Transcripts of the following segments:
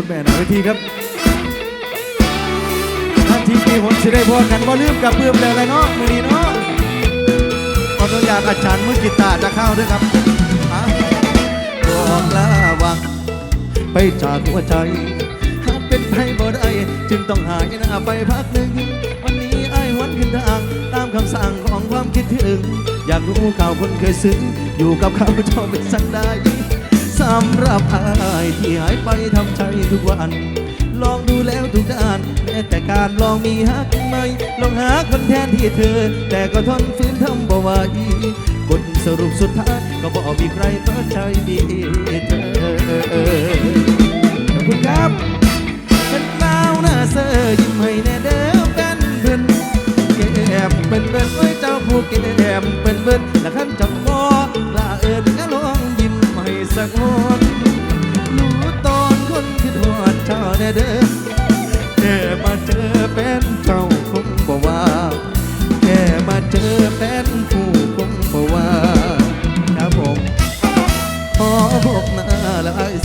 คุณแม่หนาเวทีครับทันทีปีหนสิได้พอกันบ่าลืมกับเพื่อมแล้วไรเนาะมือนี้เนาะขออนุญาตอาจารย์มือกีตาร์จะเข้าด้วยครับบอกลาวังไปจากหัวใจหากเป็นไปบ่ได้จึงต้องหายหน้าไปพักหนึ่ง วันนี้ไอ้หวันขึ้นทางตามคำสั่งของความคิดถึง อยากรู้ข่าวคนเคยซึ้งอยู่กับเขาเจ้าเป็นสันได้ำรับอายที่หายไปทำใจทุกวัน ลองดูแล้วทุกด้านแม้แต่การลองมีฮักไหมลองหาคนแทนที่เธอ แต่ก็ทนฝืนทำบ่ไหวบทสรุปสุดท้ายก็บอกมีใครเปิดใจมีเธอขอบคุณครับเป็นดาหน้าเซอร์ยิ้มให้แน่เด้อเป็นเพื่อนแก้มเป็นเบินไว้เจ้าผู้แก้มเป็นเบินและขันจับคอล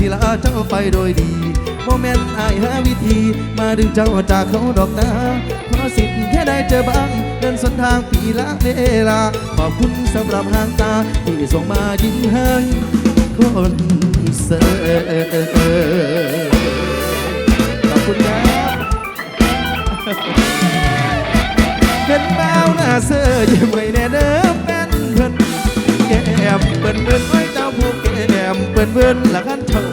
สิลาเจ้าไปโดยดีโมเมนต์อายหาวิธี มาดึงเจ้าจากเขาดอกนาขอสิทธิ์แค่ได้เจอบ้าง เดินสนทางปีละเวลา ขอบคุณสำหรับหางตา ที่ส่งมายิ้มให้คนเสิร์ขอบคุณครับเป็นดาวหน้าเสื้อยิ้มไว้แน่เด้อเป็นเพิ่นแก้มเปิ้นเปิ้นไว้เจ้าผู้แก้มเปิ้นเปิ้นละกันเจ้าก็ลา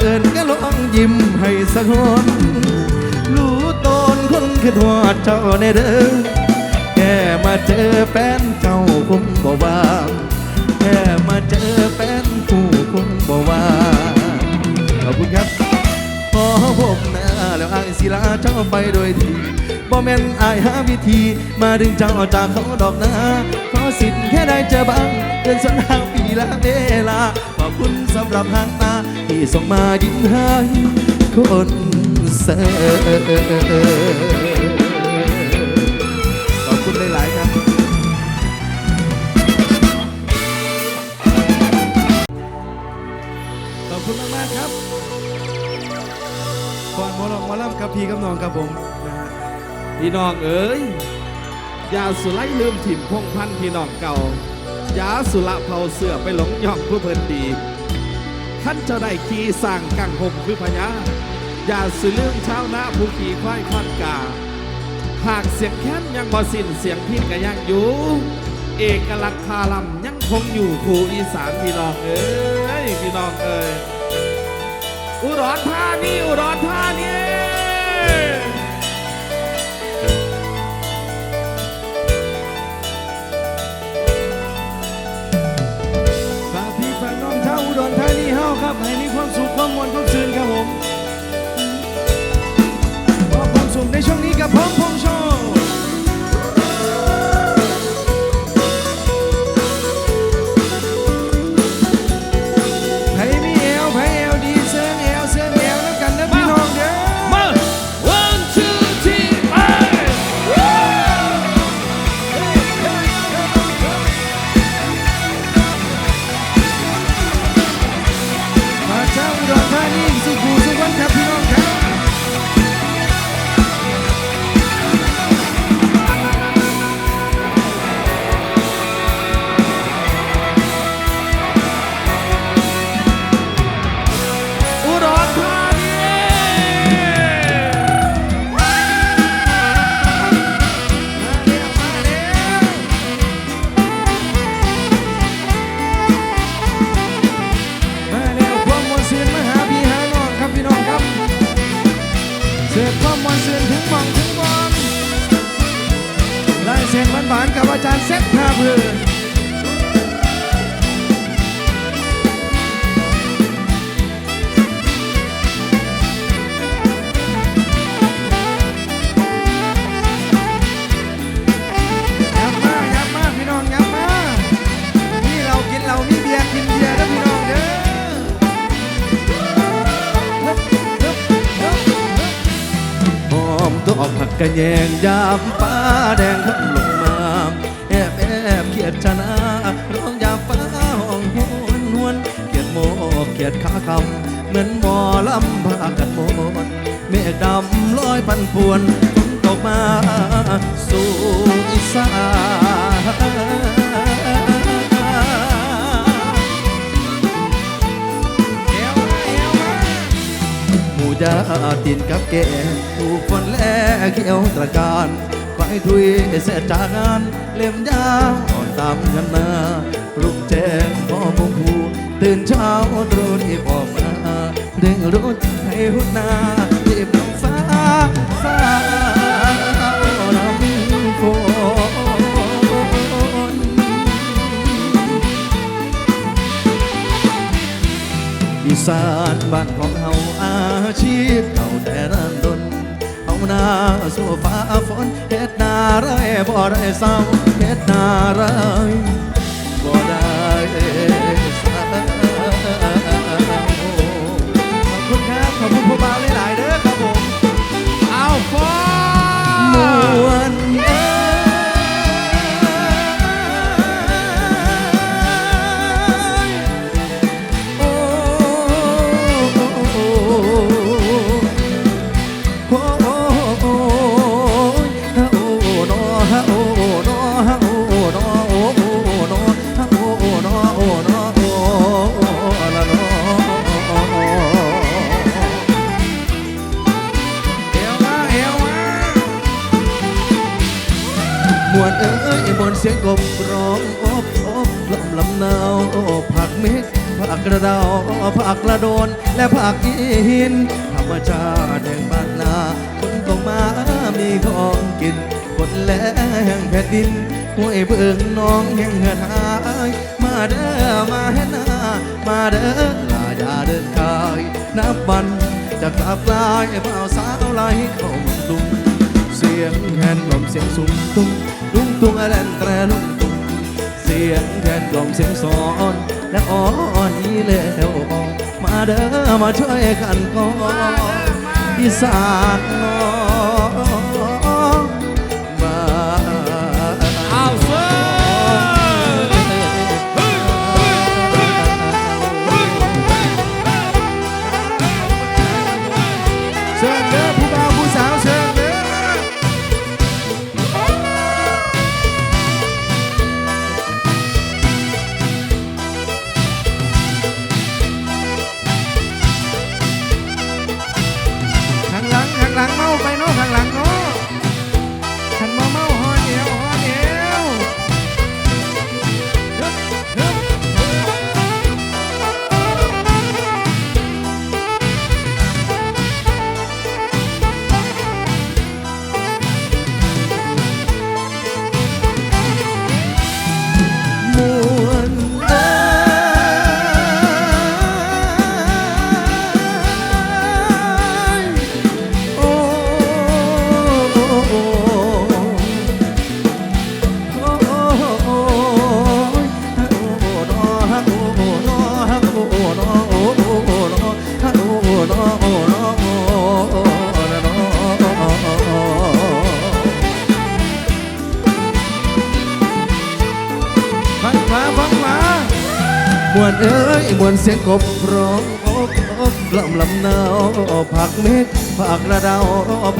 เอิญก็ลองยิ้มให้สักคนรู้ตนคนคือทอดเจ้าแน่เด้อแค่มาเจอแฟนเจ้าคงบ่ว่าแค่มาเจอแฟนผู้คงบ่ว่าขอบคุณครับพอพบหน้าแล้วอายศิลาเจ้าไปโดยดีบ่แม่นอายหาวิธีมาดึงเจ้าจากเขาดอกนาขอสิทธิ์แค่ได้เจอบ้างเดินสนทางปีละเวลาขอบคุณสำหรับหางตา ที่ส่งมายิ้มให้คนเสขอบคุณหลาย ๆ ครับ ขอบคุณมาก ๆ ครับก่อนหมอลองหมอลำกับพี่กับน้องครับผมนะฮะพี่น้องเอ๋ยยาสุไลลืมถิ่มพงพันธุ์พี่น้องเก่ายาสุละเผาเสือไปหลงย่องผู้เพลินดี ท่านเจ้าได้ขี่สั่งกังหกคือพญาย่าสืลืมเช้าหนาผู้ขี่ควายควันกา หากเสียงแค้นยังบ่สิ้นเสียงพี่ก็ยังอยู่ เอกลักษณ์คาลำยังคงอยู่คู่อีสานพี่น้องเอ้ยพี่น้องเอ้ยอุดรธานีอุดรธานี สุขความมวลความซื่นครับผมมอความสุขในช่วงนี้กับพร้อมพงษ์โชว์ กผักกระแยงยามฟ้าแดงขึ้นลงมาแอบแอบเขียดชนะร้องยามฟ้าห้องหวนหวนเขียดโมกเขียดขาคำเหมือนหมอลำพากันโมนเมฆดำลอยพันพวนฝนตกมาสู่อีสาน หมูยาตินกับแกถูกฝนแลเขียวตระการไฟทุยเสร็จจากงานเล่มยาอ่อนตามกันนารุ่งแจ้งพ่อพงผูตื่นเช้าตรู่ที่ออกมาเร่งรถให้หุ่นนารีบน้องฟ้าฟ้าน้ำฝนอีสานบ้านของเฮา ชีพเก่าแต่รันดนเอาหน้าสู้ฟ้าฝนเฮ็ดนาไรบ่ได้เศร้าเฮ็ดนาไรบ่ได้เศร้าขอบคุณครับ ขอบคุณผู้บ่าวหลายๆเด้อครับผม เอาฟอมวน จะกลับลายเบาสาวไหลเข้ามุงลุงเสียงแคนกล่อมเสียงสูงตุ้งลุงตุ้งอะไรแตรลุงตุ้งเสียงแคนกล่อมเสียงสอนและอ่อนนี้แล้วมาเด้อมาช่วยกันก่อนอีสาน เสียงกบร้องอบอบลำลำนาวผักเม็ดผักระดา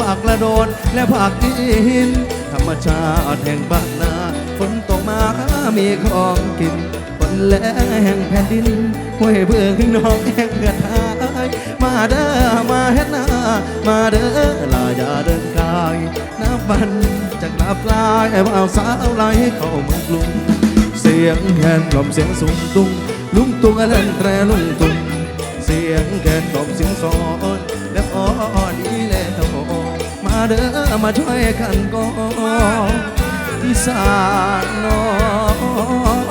ผักระโดน และผักอิน ธรรมชาติแห่งบ้านนาฝนตกมามีของกินฝนแลงแห่งแผ่นดินห้วยเบื้องน้องแห่งเกิดหายมาเด้อมาเฮ็ดนามาเด้อลาอย่าเดินกายน้ำบันจะกลับกลายไอ้บ่าสาวไหลเข้าเมืองกรุง สียงแคนกล่อมเสียงสูงตุ้งลุงตุ้งอะไรแตรลุงตุ้งเสียงแคนกล่อมเสียงสอนและอ่อนอีแล้วมาเด้อมาช่วยกันก่อนที่สานน้อง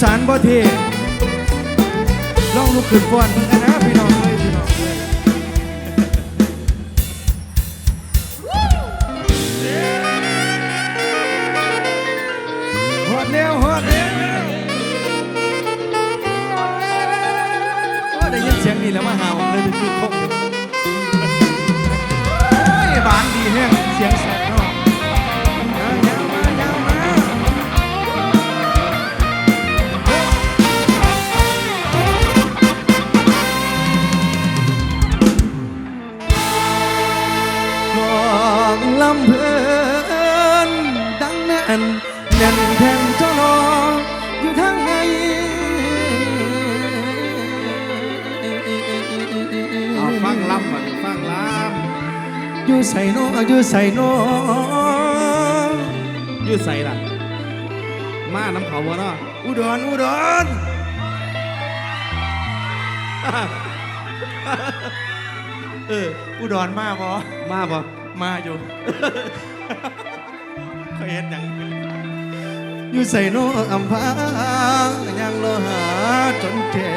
สานบ่เทลองลุกขึ้นฟ้อนมึงกันนะพี่น้องเอ้ยพี่น้องเอ้ยฮอดแล้วฮอดแล้วโอ้ได้ยินเสียงนี่แล้วมาหาวเลยเป็นคือคงโอ้ยบานดีแฮงเสียงแสบเน อยู่ใส่นออยู่ใส่นอำยืดใส่ล่ะ มาน้ำเขาบ่เนาะอุดรอุดรเอออุดรมาบ่มาบ่มาอยู่เคยเห็นหยังอยู่ใส่นออำพายังรอหาจนแก่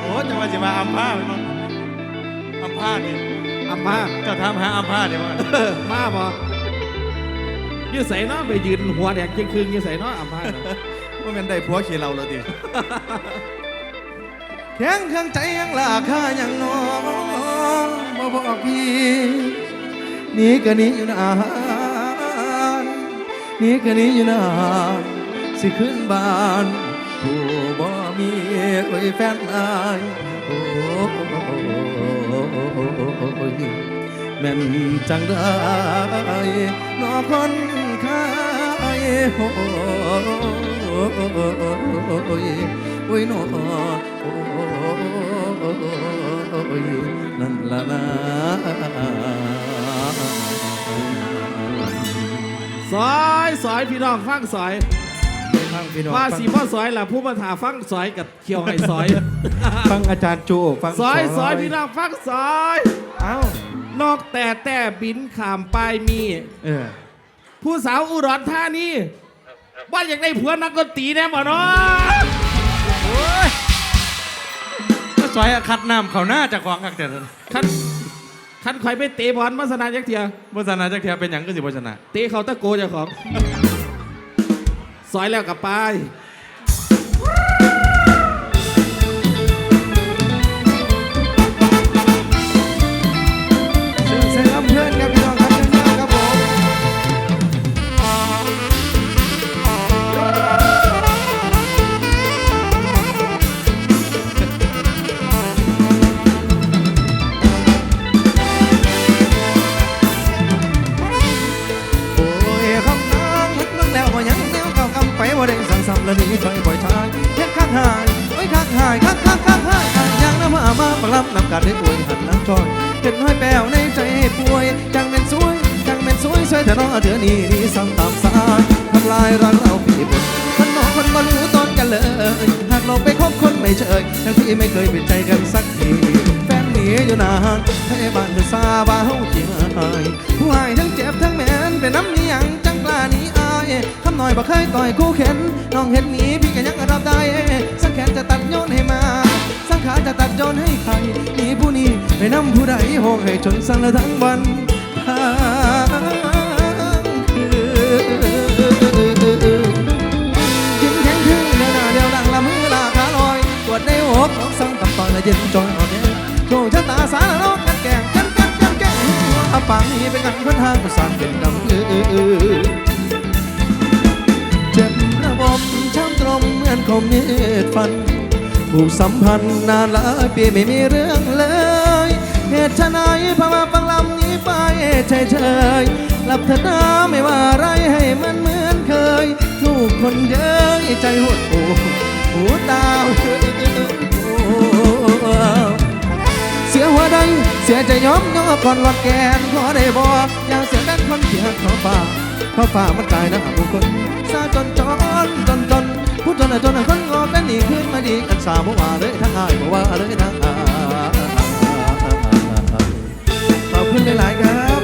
โอ้จะมาจะมาอำพาไปมั้งอำพาดิ อัมมาเจ้าถามหาอำพาดิมั้งเออมาบ่ยืดใส่เนาะไปยืนหัวแดงเคียงคืนยืดใส่เนาะอัมมาเนาะว่ามันได้ผัวขี่เราแล้วดิแข็งเครื่องใจยังลาค่ายังนองบ่บอกพี่หนี่ก็หนี้อยู่นานหนี่ก็หนี้อยู่นานสิขึ้นบ้านผู้บ่ มีโอ้ยแฟนอายโอ้ยแม่นจังได้นอคนขายโอ้ยโอ้ยนอโอ้ยนั่นละนะซอยซอยพี่น้องฟังซอย งพี่น้องว่าฟังสีพ่อซอยล่ะผู้ประถาฟังซอยกับเขียวให้ซอย ฟังอาจารย์โจฟังซอยซอยพี่น้องฟังซอยเอ้านอกแต่แต่บินขามปลายมี เออ ผู้สาวอุดรธานีว่าอยากได้ผัวนักดนตรีแน่บ่เนาะโอ้ยก็ซอยอะคัดน้ำเขาหน้าจากของกักแต่นั้นคันคันข่อยไปเตะบอลมาสนานยักเทียบชนะจักเทียเป็นหยังก็สิบชนะ เตะเขาตะโกเจ้าของ ซอยแล้วกับป ได้สั่งซ้ำแล้วหนี่ถอยปล่อยทางเฮ็ดคักหายโอ้ยคักหายคักคักคักหายอ่างยางน้ำมามาปรับนำกันได้อวยหันหลังจอยเห็นห้อยแป้วในใจป่วยจังเป็นสวยจังเป็นสวยสวยแต่น้อเถือนี่นี่สั่งตามสายทำลายรักเราพี่บนคนน้องคนบ่รู้ตอนกันเลยหากเราไปคบคนไม่เชยทั้งที่ไม่เคยเป็นใจกันสักทีแฟนหนีอยู่นานให้บ้านเป็นซาบ้าเฮาที่หายผู้หายทั้งเจ็บทั้งแม่นเป็นน้ำนี้ยัง คำหน่อยบ่เคยต่อยคู่เข็นน้องเห็นหนีพี่ก็ยังรับได้สังแขนจะตัดโยนให้มา สังขาจะตัดโยนให้ใครหนีผู้นี้ไปนำผู้ใดห้องให้จนสั่นละทั้งวันทางคืนยิ้มแข็งขึ้นเดินหน้าเดียวหลังละมือลาขาลอยปวดในอกน้องสังกับตอนละเย็นจอยอ่อนแอโชว์ชะตาสารนกกันแกงกันกันกันแกงหัวอาปังนี่เป็นกันคนทางประสานเป็นกำเออ เจ็บระบบช้ำตรมเหมือนคมมีดฟันผูกสัมพันธ์นานหลายปีไม่มีเรื่องเลยเหตุไฉนพามาฟังลำนี้ไปเฉยเฉยหลับเถอะนะไม่ว่าอะไรให้มันเหมือนเคยลูกคนเย้ยใจหดหูหูตาเสียหัวใดเสียใจย้อมย่อก่อนหลอดแกนขอได้บอกอย่าเสียแบงคนเขียนขอฝ่าขอฝ่ามันกลายหน้าบุคคล จนจนจนจนพูดจนจนคนงอกนั้นหนีขึ้นมาดีกันสาวบ่ว่าเลยทั้งอายบ่ว่าเลยทั้งอายขอบคุณหลาย ๆ ครับ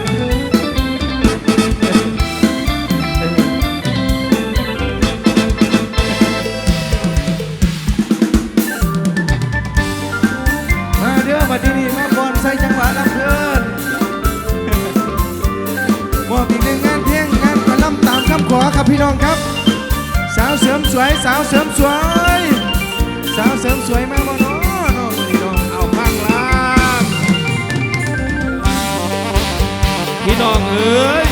มาที่นี่มาบอนใส่จังหวะลำเพลินมอบอีกหนึ่งงานเพลงงานกระลำตามคำขอครับพี่น้องครับ วเสริมสวยสาวเสริมสวย สาวเสริมสวยมาบ่เนาะน้อนี้เนาะเอาฟังล่างพี่น้องเอ้ย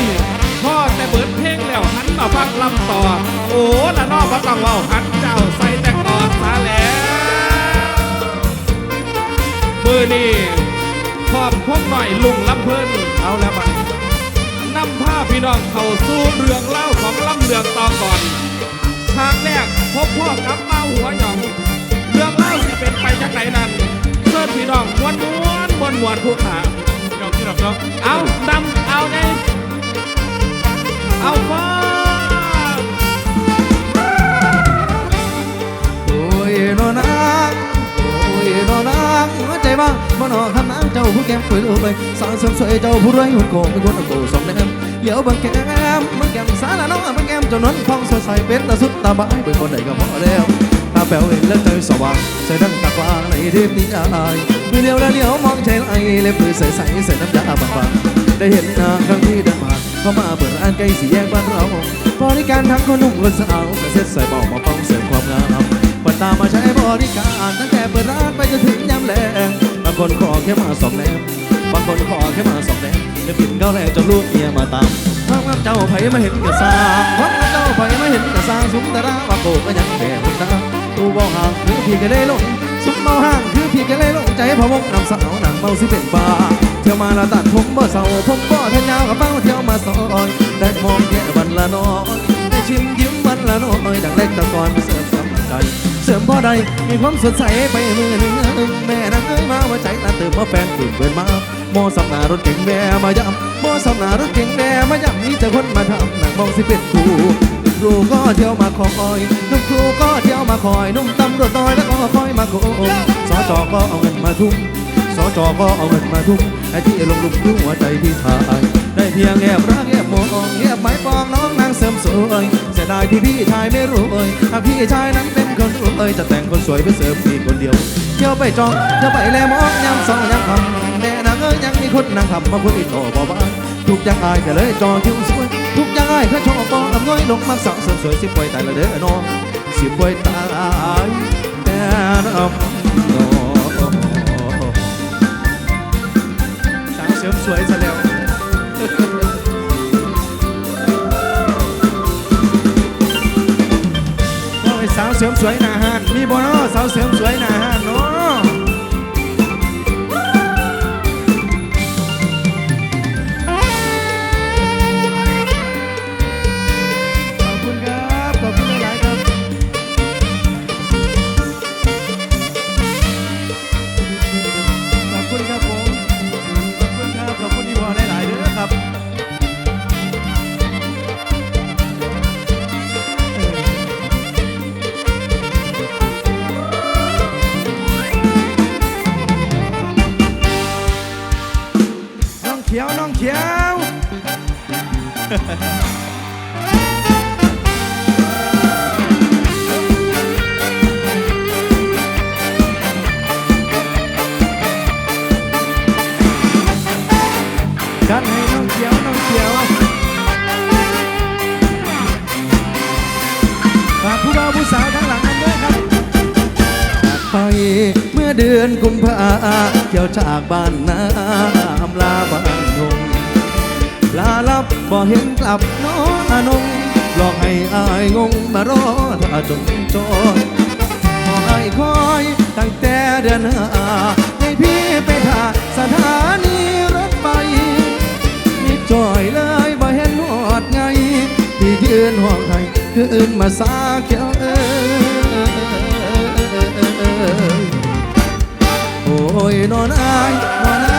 พ่อแต่เบิดเพลงแล้วหันมาฟังลำต่อ โอ้ละนอกพระต้องเว่าหันเจ้าใส่แต่กอนซะแล้วมือนี่พร้อมพวกหน่อยลุงลำเพิ่นเอาแล้วบัดนี้าพี่น้องเข้าสู่เรื่องเล่าของลำเรืองต่อก่อน ทางแรกพบพ่อกับเมาหัวหยอง เรื่องเล่าสิเป็นไปจากไหนนั้นเชิญพี่น้องมวนมวนมวนมวนผู้ขาพี่น้องพี่น้องเนาะเอานำเอาไงเอาฟ้าโอ้ยโนนางโอ้ยโนนางหัวใจบ้างบ่นอคำนางเจ้าผู้แก้มสวยรูปเลยสาวสมสวยเจ้าผู้รวยหุ่นโกงเป็นคนโกสมแนมเหลียวบางแก้มบางแก้มสาละน้องบางแก้มเจ้านั้นคล่องสดใสเป็นตาสุดตาบ้ายเป็นคนใดก็พอแล้วตาแป๋วเห็นแล้วใจสว่างใจดังตากว้างในเทพนิยายมือเดียวแล้วเดียวมองใจไหลเล็บมือใส่ใสใส่น้ำยาบางๆได้เห็นหน้าครั้งที่เดินผ่านเข้ามาเปิดร้านใกล้สี่แยกบ้านเราบริการทั้งคนหนุ่มคนสาวเสร็จใส่เบามาป้องเสริมความงามเปิดตามมาใช้บริการตั้งแต่เปิดร้านไปจนถึงยามแลงบางคนขอแค่มาสองแนมบางคนขอแค่มาสองแนมจะกินข้าวแรงจนลูกเมียมาตาม พระกับเจ้าไผมาเห็นกระซางพระกับเจ้าไผมาเห็นกระซางสุมตะราว่าโกก็ยังแก่คนตาตูบ่ห่างคือพี่ก็เลยลงสุมเมาห่างคือพี่ก็เลยลงใจพะวงนำสาวหนังเมาสิเป็นบ้าเที่ยวมาละตัดผมบ่เศร้าผมบ่ทันยาวกับเป้าเที่ยวมาซอยได้มองแค่วันละน้อยได้ชิมยิ้มวันละน้อยดังเล็กตะกอนเสิร์ฟกำลังใจเสริมพอใดมีความสดใสไปมือหนึ่งแม่นังมาว่าใจละเติมมาแฟนตื่นเปิดมา โมสับหนารถเก่งแม่มายำโมสับหนารถเก่งแม่มายำนี่จะคนมาทำหนังมองสิเป็นครูครูก็เที่ยวมาคอยนุ่มครูก็เที่ยวมาคอยนุ่มตำรวจน้อยแล้วก็คอยมาโกงสจก็เอาเงินมาทุ่มสจก็เอาเงินมาทุ่มไอ้ที่ลงลุมทุ่หัวใจพี่ทายได้เพียงแอบรักแอบมองแอบไม้ปองน้องนางเสริมสวยเสียดายที่พี่ชายไม่รู้เอ่ยหาพี่ชายนั้นเป็นคนรู้เอ่ยจะแต่งคนสวยไปเสริมพี่คนเดียวเที่ยวไปจองเที่ยวไปแลมองยำสองยำคำแม่นาง ยยังมีคนนางคำมาคุยต่อบ่บ้านทุกอย่างอายก็เลยจองคิวสวยทุกอย่างอายเขาชอบปองอำนวยลงมาสาวเสริมสวยสิป่วยตายละเด้อน้องสิป่วยตายแต่น้ำน้องสาวเสริมสวยซะแล้วโอ้ยสาวเสริมสวยหน้าห้านมีบ่เนาะสาวเสริมสวยหน้าห้านเนาะ กันให้น้องเขียวน้องเขียวฝากผู้บ่าวผู้สาวทั้งหลังกันด้วยครับไปเมื่อเดือนกุมภาเที่ยวจากบ้านนาอำลาบ้าน ลาลับบ่เห็นกลับน้องอนงหลอกให้อายงงมารอถ้าจนจนขอให้คอยตั้งแต่เดือนห้าให้พี่ไปท่าสถานีรถไฟมิดจอยเลยบ่เห็นหอดไงที่ยืนห้องไทยคืนมาสาเขียวเอ้ยโอ้ยนอนอายนอนอาย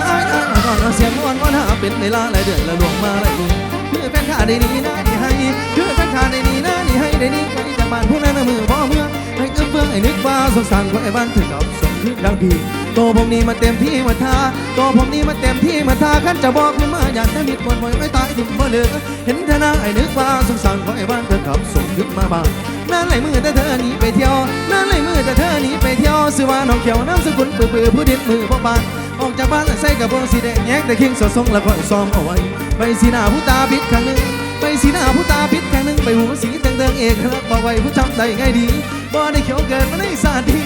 อาเสียงนอนวันหาเป็นเวลาหลายเดือนละลวงมาหลายมือคือแฟนข้าได้ดีนะนี่ให้คือแฟนข้าได้ดีนะนี่ให้ได้นี่ใครจากบ้านผู้นั้นนะมือบ่เมื่อให้เอื้อเฟื้องให้นึกว่าสงสารคนไอ้บ้านถึงกับสมคือดังพีโตผมนี่มาเต็มที่มาทาโตผมนี่มาเต็มที่มาทาขั้นจะบอกขึ้นมาอยากจะมิดบนไว้ไม่ตายถึงบ่เหลือเห็นเธอหน้าไอ้นึกว่าสงสารคนไอ้บ้านเธอกับสมขึ้นมาบ้างนั่นไหลมือแต่เธอหนีไปเที่ยวนั่นไหลมือแต่เธอหนีไปเที่ยวซื้อว่าน้องเขียวน้ำสกุลปือปือผู้ดิดมือพ่อบาน ออกจากบ้านใส่กับพวงสีแดงแยกแต่คิงสดทรงแล้วก็ซ้อมเอาไว้ไปสีหน้าผู้ตาพิษข้างหนึ่งไปสีหน้าผู้ตาพิษข้างหนึ่งไปหูสีได้ไงดีบ่ได้เขียวเกิดมาในสาดี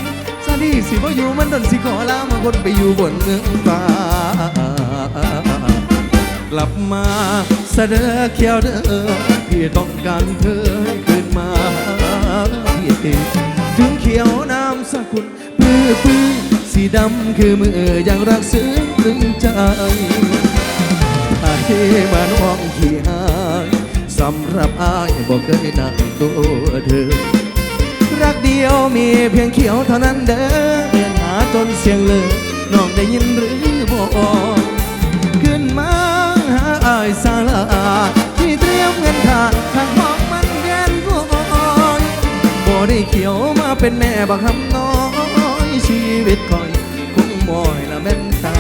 สาดีสิบ่อยู่มันดนสิขอลามาคนไปอยู่บนเมืองฟ้ากลับมาเสดอเขียวเด้อพี่ต้องการเธอให้คืนมาพี่ถึงเขียวน้ำสกุลปื้อปื้อ สีดำคือมือยังรักซึ้งตรึงใจไอ้มาน้องขี้หายสำหรับอายบอกเคยนั่งตัวเธอ รักเดียวมีเพียงเขียวเท่านั้นเด้อเรียนหาจนเสียงเลยน้องได้ยินหรือบอกขึ้นมาหาอายสาลาที่เตรียมเงินขาดทางห้องมันแกนกอยบ่ได้เขียวมาเป็นแม่บักคำน้อย ชีวิตคอยคงมอยละแม่นตา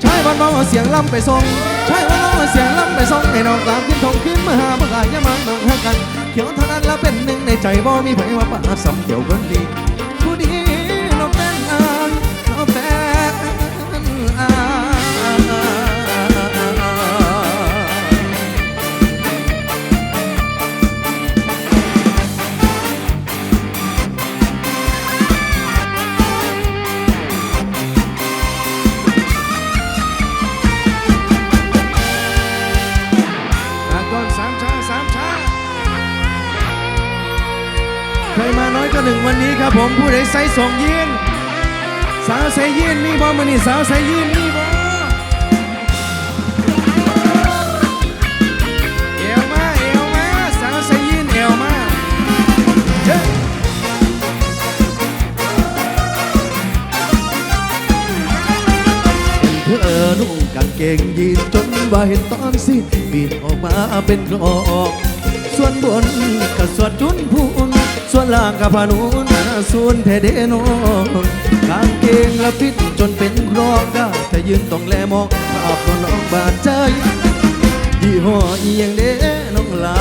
ใช่วันน้องเอาเสียงลำไปส่งใช่วันน้องเอาเสียงลำไปส่งให้น้องกลางขึ้นทงขึ้นมาหาบักอายอย่ามาน้องหากัน เขียวเท่านั้นแล้วเป็นหนึ่งในใจบ่มีไผว่าป่าสำเขียวคนดี หนึ่งวันนี้ครับผมผู้ใดใส่ส่งยีนสาวใส่ยีนมีบ่มานี่สาวใส่ยีนมีบ่เอวมาเอวมาสาวใส่ยีนเอวมาเฮ้เห็นเธอนุ่งกางเกงยีนจนว่าเห็นตอนสิ้นบินออกมาเป็นกรอกส่วนบนก็สวดจุนพูน ส่วนล่างก็พานุนส่วนเทเดโนกางเกงละพิษจนเป็นกรอกได้แต่ยืนต้องแลมองภาพก็น้องบาดใจยี่ห้ออียังเด้น้องลา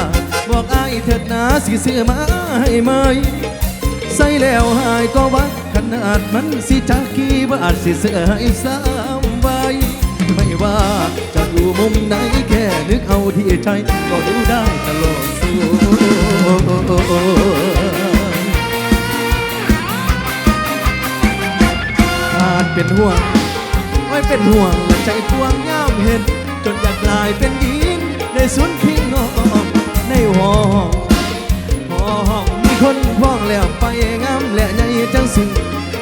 บอกอายเถิดนาสิซื้อมาให้ไหมใส่แล้วหายก็วัดขนาดมันสิจักกี่บาทสิเสื้อให้สามใบ ไม่ว่าจะอยู่มุมไหนแค่นึกเอาที่ใจ ก็ดูได้ตลอดสู่อาจเป็นห่วงไว้เป็นห่วงและใจทวงย่ามเห็น จนอยากกลายเป็นหญิงในสวนพิงนองในห้องห้องมีคนพ้องแล้วไปงามและใหญ่จังสิ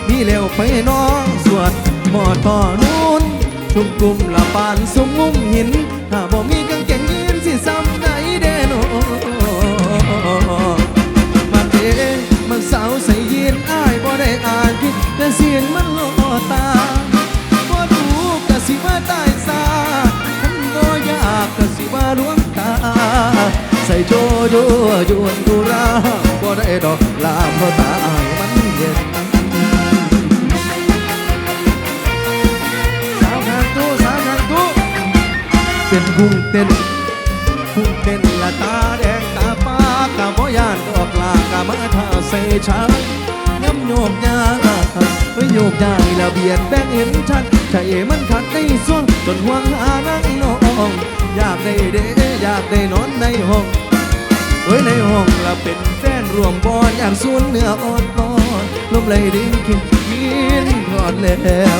มีแล้วไปน้องสวดหมอต่อนู้ ชุมกลุ่มละปานสมงุ้มหินถ้าบ่มีกางเกงยีนสิซ้ำไหนเด้นอมาเด้มันสาวใส่ยีนอ้ายบ่ได้อ่านคิดแต่เสียงมันล่อตาบ่ดูกะสิว่าตายซาคันบ่อยากกะสิว่าลวงตา ใส่โจโจยวนกุราบ่ได้ดอกลาเพราะตาอ้ายมันเย็น กุ้งเต้นผู้เต้นละตาแดงตาปากะบ่ยานดอกลากะมาท่าใส่ชายย้ำโยกยาไปโยกยายละเบียดแบงเห็นชัดใจมันขัดในส่วนจนห่วงหานั่งน้องอยากได้เด้อยากได้นอนในห้องเฮ้ยในห้องละเป็นแฟนรวมบอนอยากสูนเนื้ออ่อนตอนลมไหลดิ้งกินกินทอดแล้ว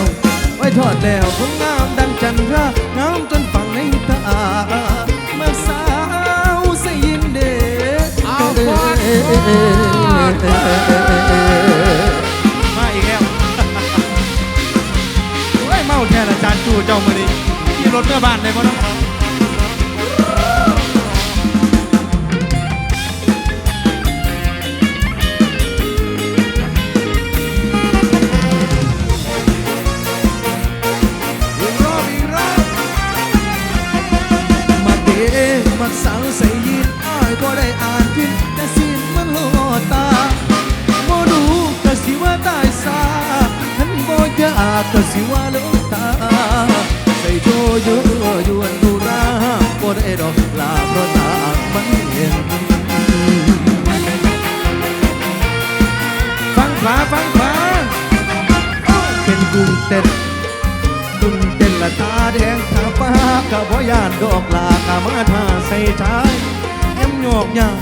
ไว้ทอดแล้วคงงามดังจันทรา งามจน ในตาเมื่อสาวใส่ยินเดเอาฟอนมาอีกแล้วโอ้ยเมาแทนอาจารย์จูเจ้ามาดิขี่รถเมื่อบ้านได้บ่เนะ โยกยาย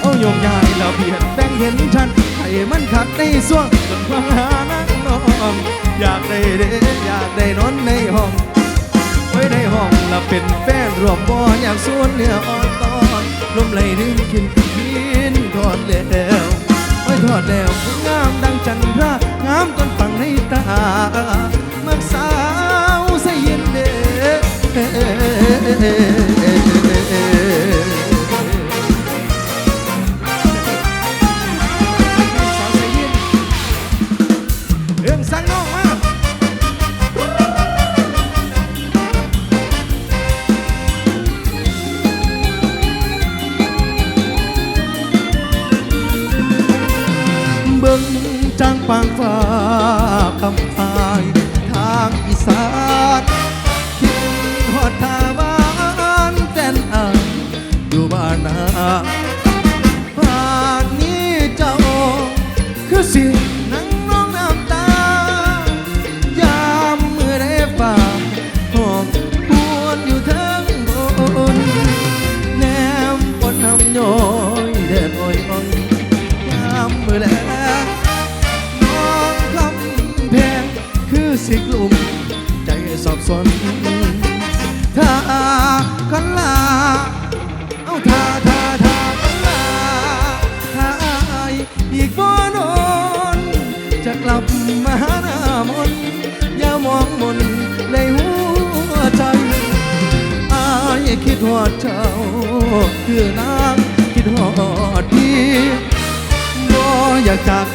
เอาโยกยายแล้วเบียดแบ่งเห็นฉันให้มันขัดในส่วงจนฟังหานักนองอยากได้เด้อยากได้นอนในห้องไว้ในห้องและเป็นแฟนรวมบ่อยากสวนเนื้ออ่อนตอนลมไหลดึงกินกินทอดแล้วไว้ทอดแล้วงามดังจันทรางามจนฟังในตาเมื่อสาวใส่เย็นเด้ จังปางฟ้า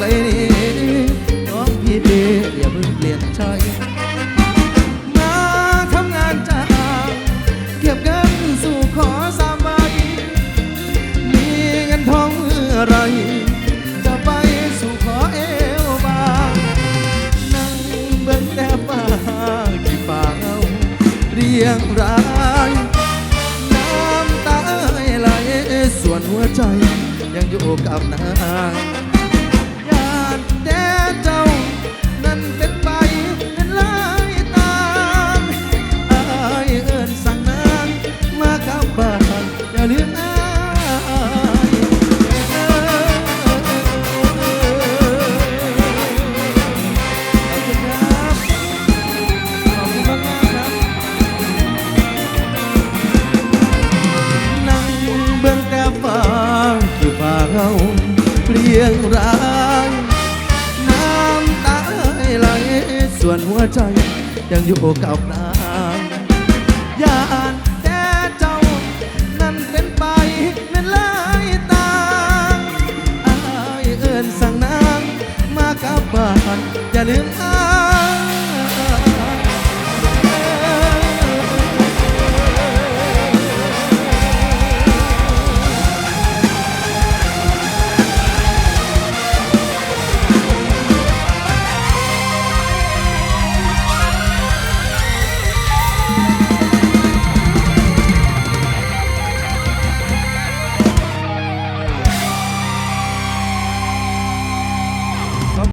อยากจนี้น้องพี่เดอย่าเพิ่งเปลี่ยนใจมาทำงานจ้างเก็บเงินสู่ขอสามใบมีเงินทองเมื่อไรจะไปสู่ขอเอวบางนั่งเบิ่งแต่ฟ้าที่ป่าเอาเรียงรายน้ำตาไหลส่วนหัวใจยังอยู่กับนางียงรายน้ำตาไหลส่วนหัวใจยังอยู่กับนางยานแต่เจ้า นั้นเป็นไปเป็นลายตางอายเอินสั่งนางมากับบ้านอย่าลืมอา